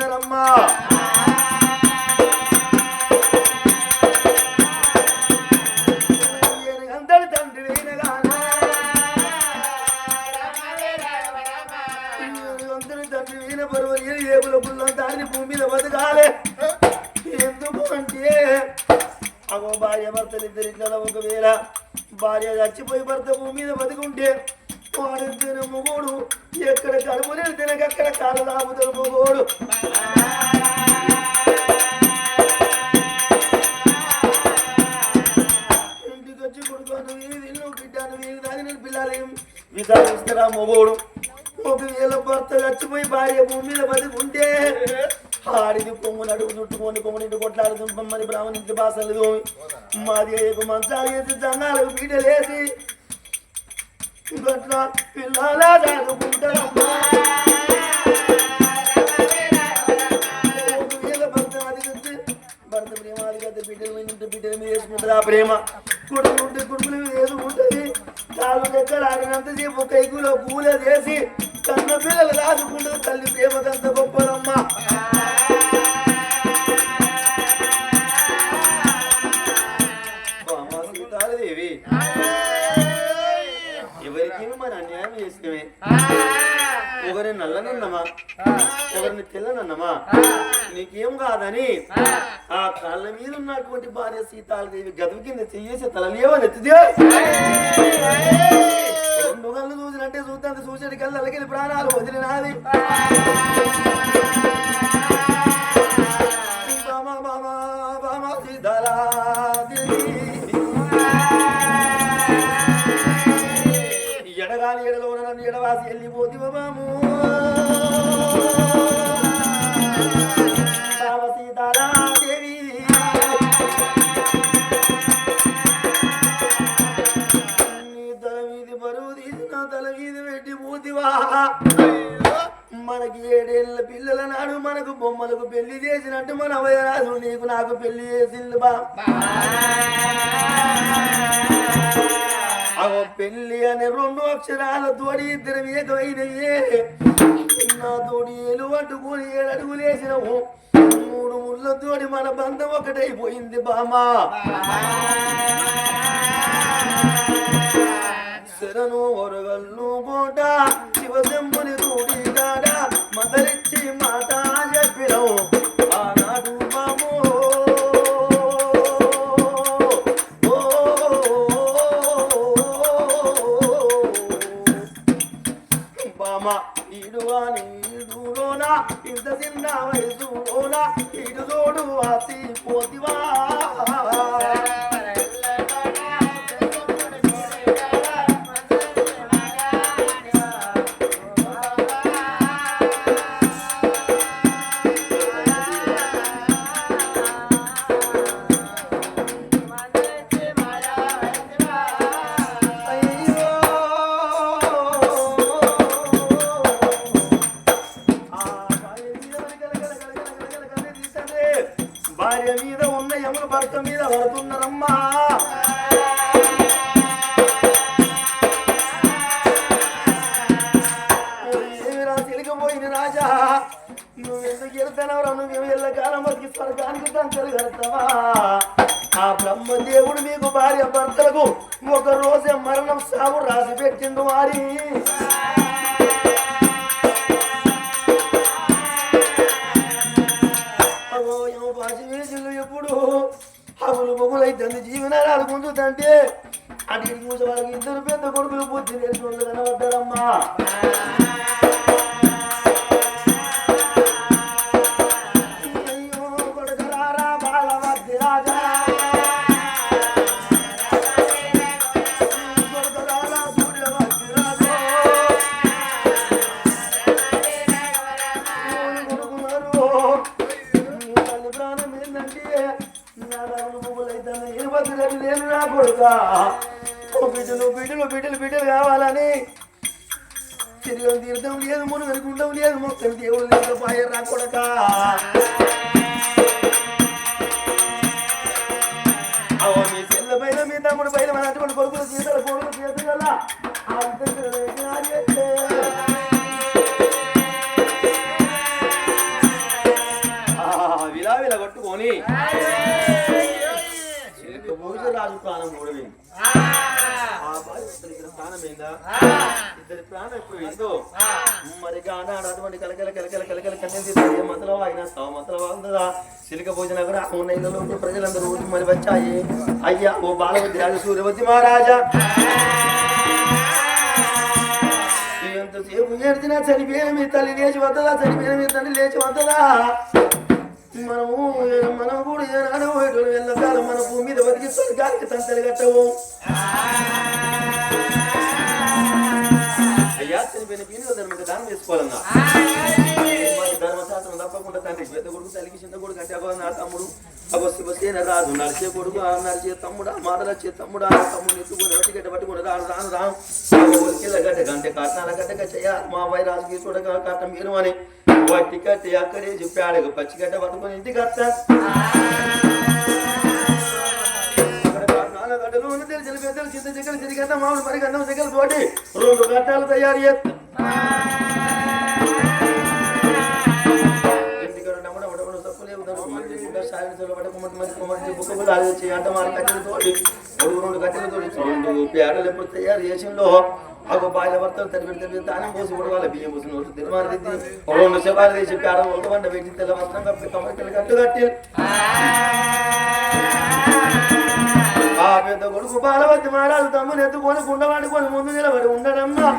అందరమ్మా ఎక్కడ కడుపు నేను తినక అక్కడ కాలు లాగుతారు మొగోడు ఇంటికి వచ్చి కొడుకోను వీధి తిన్ను బిడ్డాను వీధి దాని నేను పిల్లలేం విచారిస్తారా మొగోడు. ఒకవేళ భర్త చచ్చిపోయి భార్య భూమి మీద బతుకుంటే ఆడిది కొమ్ములు అడుగు చుట్టుకొని కొమ్మునింటి కొట్లాడు దుంపమ్మని బ్రాహ్మణింటి బాసలు మాది మంచాలు వేసి జంగాలకు పీటలేసి పిల్లల చదువుకుంటారమ్మా భర్త అదిగొచ్చి భర్త ప్రేమ అదిగొచ్చి బిడ్డల మీద ఉంటే బిడ్డల మీద వేసుకుంటుంది ఆ ప్రేమ కొడుకు ఉంటే కొడుకుల మీద వేసుకుంటుంది కాలు దగ్గర ఆడినంతసేపు కైకులో పూల చేసి కన్న పిల్లలు రాదుకుంటుంది తల్లి ప్రేమకంత గొప్పదమ్మా చేసినవే ఒకరిని నల్లనన్నమా? ఒకరిని తెల్లనన్నమా? నీకేం కాదని? ఆ. కాళ్ళ మీద ఉన్నటువంటి భార్య సీతాలదేవి గదువు కింద చెయ్యేసి తలలేవని ఎత్తిదే రెండు కళ్ళు చూసినట్టే చూద్దాం చూసేటి కళ్ళు అల్లకెళ్ళి ప్రాణాలు వదిలినాది బామా బామా బామా సీతారాదేవి నన్ను ఎడవాసి వెళ్ళిపోతివ మాము సీతారాదేవి నీ తల మీద బరువు తీసి తల మీద పెట్టి పోతివా మనకి ఏడేళ్ళ పిల్లల నాడు మనకు బొమ్మలకు పెళ్ళి చేసినట్టు మన వయరాజు నీకు నాకు పెళ్ళి చేసింది బా. అగో పెళ్ళి అనే రెండు అక్షరాల తోడి ఇద్దరు ఏకమైనవే నా తోడి ఏలు పట్టుకుని ఏడు అడుగులేసినవు మూడు ముళ్ళతోటి మన బంధం ఒకటైపోయింది బామా. శరణు ఒరగల్లు పోటా యమున మీద పడుతున్నారమ్మా. ఏమిరా రాజా? నువ్వు వెళ్తానవరా నువ్వు వెళ్ళ బతికి స్వర్గానికి తంతలు కడతావా? ఆ బ్రహ్మదేవుడు మీకు భార్య భర్తలకు ఒక రోజే మరణం సాగు రాసి పెట్టిండు వారి. అగో ఎప్పుడు? హగులు బొగులైతుంది జీవనాలు గుంజుతంటే అటు ఇటు వాళ్ళకి ఇద్దరు పెద్ద కొడుకులు బుద్ధి తెలిసి కనబడ్డారమ్మా నా బిడ్డలు బిడ్డలు బిడ్డలు బిడ్డలు కావాలని. తిరిగి తీర్థం లేదు మునుగని గుండం లేదు మొత్తం దేవుడు లేదు పాయ నా మీ చెల్ల పైన మీ తమ్ముడు పైన మన అటువంటి కొడుకులు చేతుల కొడుకులు చేతుల అంతే ఇద్దరి ప్రాణం ఎప్పుడు ఏందో మరి ఆనాడు అటువంటి కలకల కలకల కలకల కన్య తీసి మతలో అయినా సవ మతలో ఉందా? సిలిక భోజన కూడా ఉన్న ఇళ్ళలో ఉన్న ప్రజలందరూ ఊరికి మరి వచ్చాయి. అయ్యా ఓ బాలవతి రాజు సూర్యవతి మహారాజా. ఎంతసేపు ఏడ్చినా చనిపోయిన మీ తల్లి లేచి వద్దదా? చనిపోయిన మీ తల్లి లేచి వద్దదా? మనము మనం కూడా ఏనాడో వెళ్ళకాలం మన భూమి మీద బతికి స్వర్గానికి తంతలు కట్టవు. అయ్యా చనిపోయిన పీనుగ ధర్మకి దానం చేసుకోవాలన్నా. ధర్మశాస్త్రం తప్పకుండా తండ్రి పెద్ద కొడుకు తల్లికి చిన్న కొడుకు అంటే అగో నా తమ్ముడు అగో శివసేన రాజు నడిచే కొడుకు ఆ నడిచే తమ్ముడు నడిచే తమ్ముడు ఆ తమ్ముడు ఎత్తుకొని వట్టి గడ్డ పట్టుకుని రాను రాను రాను. ఊరికిళ్ళ గడ్డ గంటే కట్నాల గడ్డగా చెయ్య మా వైరాజుకి చూడగా కట్ట మీరు అని వట్టి కట్టి అక్కడే చెప్పాడు పచ్చి గడ్డ పట్టుకొని ఇంటికి వస్తా. గడ్డలు ఉన్న తెలిసిన పెద్దలు చింత చిక్కలు చిరిగంట మామూలు మరి గంధం చిక్కలు తోటి రెండు గడ్డాలు తయారు చేస్తా. ఇంటికాడ డమ్మడ వడవడ తప్పులే ఉదరు మంది కూడా సాయంత్రం వడ కుమ్మటి మరి కుమ్మటి బుక్కబులు ఆలోచి అంట పేడలు తయారు చేసిందో ఒక బాయిల భర్తలు తడిపెడి తడిపి దానం పోసి కూడా వాళ్ళ బియ్యం పోసి నోటు తిరుమల రెండు శవాలు తీసి పేడ ఒక వంట పెట్టి తెల్ల వస్త్రం కప్పి కమ్మటిలు కట్టు కట్టి ఆ పెద్ద కొడుకు బాలవతి మారాలు తమ్ముని ఎత్తుకొని కుండవాడుకొని ముందు నిలబడి ఉండడమ్మా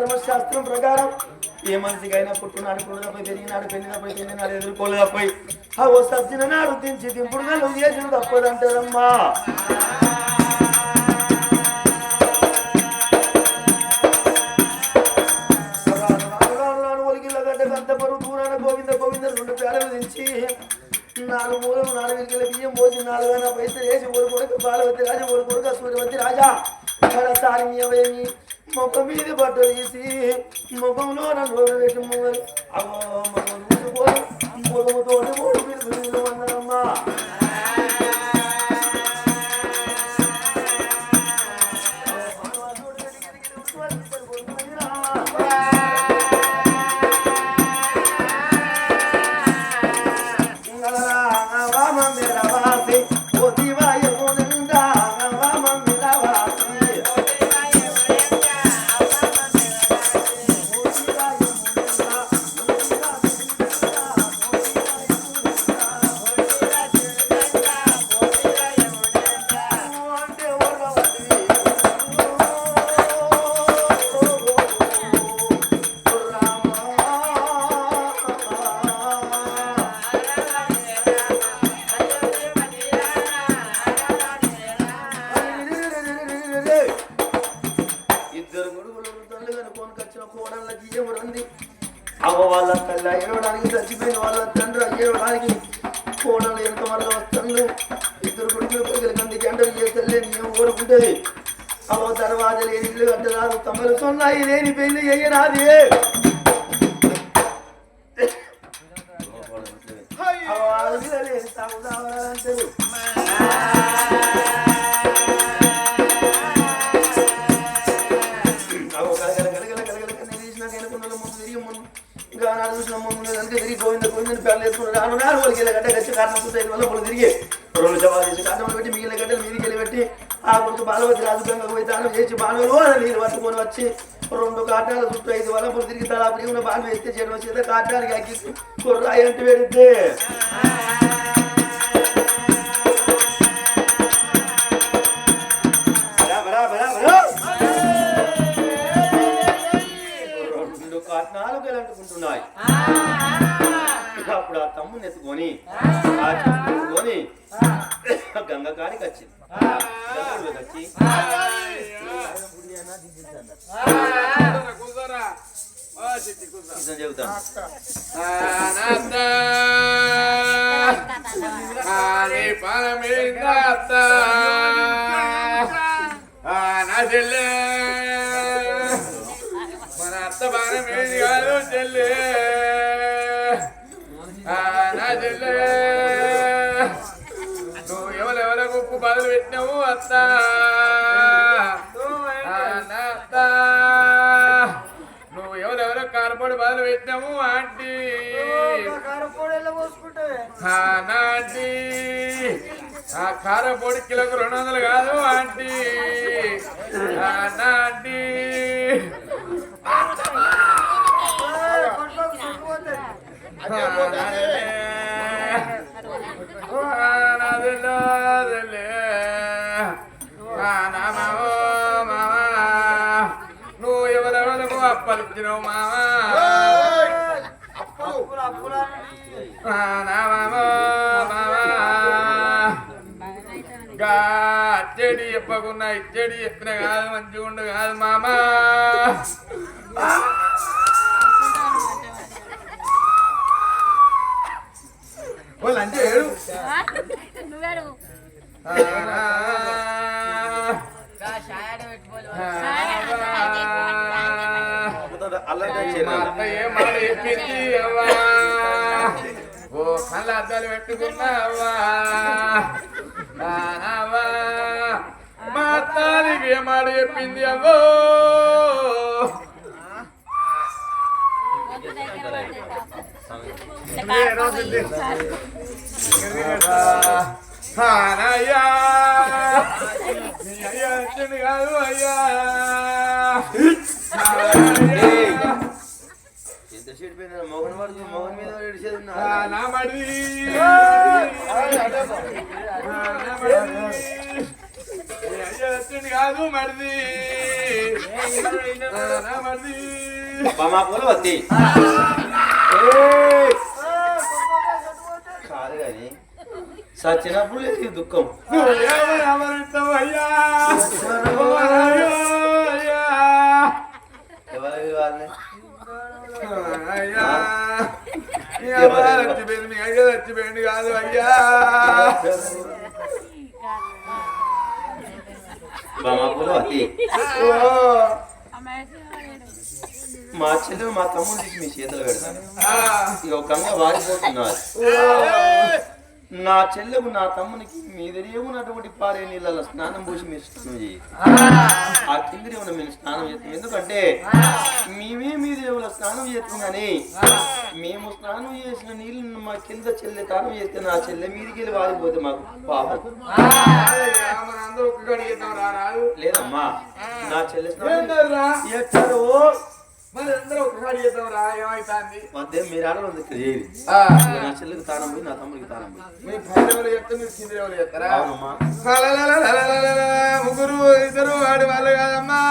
ధర్మశాస్త్రం ప్రకారం ఏ మనిషికి అయినా పుట్టినాడు పుట్టినప్పుడు పెరిగినాడు పెరిగినప్పుడు పెరిగినాడు ఎదుర్కోలేకపోయి ఆ ఓ సత్సిన నాడు దించి దింపుడు నువ్వు చేసిన తప్పదంటారమ్మా. గంట నాలుగు మూలలు నాలుగు విరికల బియ్యం పోసి నాలుగు పైసలు వేసి ఓడి కొడుకు బాలవతి రాజా ఓడి కొడుకు సూర్యవతి రాజా సారి మీవేమి ముఖం మీద బట్ట తీసి ముఖంలో నన్ను పెట్టి ముఖం అవో ముఖం చూసుకోని ముఖముతో మూడు పిలుపులు అయ్యడానికి వాళ్ళ తండ్రి అయ్యడానికి కోడలు ఎంత వరకు వస్తుంది ఇద్దరు కొడుకులు కొడుకులు కంది గంటలు చేస్తలేని ఏం కోరుకుంటుంది అవో తర్వాత లేని ఇల్లు కట్టరాదు తమలు సొన్నాయి లేని పెళ్ళి అయ్యరాది అవ్వ వాళ్ళ మీద లేని తాగుదావాలంటారు అగో ఇంకా ఆనాడు చూసిన ముందు మీద తిరిగి గోవింద గోవిందని పేర్లు వేసుకున్నారు రాను రాను వాళ్ళకి ఇలా గడ్డ గచ్చి కారణం చూస్తే వల్ల వాళ్ళు తిరిగి రెండు జవాలు చేసి కారణం పెట్టి మిగిలిన గడ్డలు మీదికి వెళ్ళి పెట్టి ఆ కొడుకు బాలవతి రాజుగంగా పోయి దానం చేసి బాణులు నీళ్ళు పట్టుకొని వచ్చి రెండు కాటాలు చుట్టూ ఐదు వల్ల వలపులు తిరిగి తలా ప్రియున బాణం వేస్తే చేయడం చేత కాటానికి అక్కి కుర్రాయి అంటే పెడితే నాలుగలు అంటుకుంటున్నాయి అప్పుడు ఆ తమ్ముని ఎత్తుకొని ఆ. ఎత్తుకొని గంగ కాడికి వచ్చింది వచ్చి చెబుతాను. గారు చెల్లె నా చెల్లె నువ్వు ఎవరెవర గుప్పు బదులు పెట్టినావు అత్త? నా అత్త నువ్వు ఎవరెవరో కారపొడి బదులు పెట్టినావు ఆంటీ? ఆంటీ ఆ కారపొడి కిలోకి రెండు వందలు కాదు ఆంటీ. ఆంటీ నువ్వు ఎవరెవరకు అప్పలిచ్చినావు మామా చెడి చెప్పకున్నా ఇచ్చడి చెప్పిన కాదు మంచిగా ఉండు కాదు మామా. వాళ్ళు అంటే ఏడు నువ్వేడు. ఓ కళ్ళ అద్దాలు పెట్టుకున్నావా? మా తానికి ఏమాడు చెప్పింది అవో అయ్యా కాదు అయ్యా ఎంత షేడ్ పైన మోహన్ వాడు మోహన్ మీద ఏడిసేది మా పూలు అది సచ్చినప్పుడు లేదు దుఃఖం. ఎవరికి వాళ్ళని? చచ్చిపోయింది అయ్యా చచ్చిపోయింది కాదు అయ్యా మా చెల్లెలు మా తమ్ముడు తీసి మీ చేతులు పెడతాను. ఇక ఒక వారిపోతున్నారు నా చెల్లెకు నా తమ్మునికి మీదరేమున్నటువంటి పారే నీళ్ళలో స్నానం పోసి మీరు స్నానం చేయి ఆ. కిందిరి ఉన్న మేము స్నానం చేస్తాం. ఎందుకంటే మేమే మీ దేవుల స్నానం చేస్తాం కానీ మేము స్నానం చేసిన నీళ్ళు మా కింద చెల్లె స్నానం చేస్తే నా చెల్లె మీదికి వెళ్ళి వారిపోతే మాకు పాపం. లేదమ్మా నా చెల్లె స్నానం? ఎక్కడో మనందరం ఒకసారి చేద్దాం రా ఏమైతుంది మధ్య మీరు ఆడలు ఉంది చెల్లికి తానం పోయి నా తమ్ముడికి తానం పోయి మీ భార్యలు ముగ్గురు ఇద్దరు ఆడి వాళ్ళు కాదమ్మా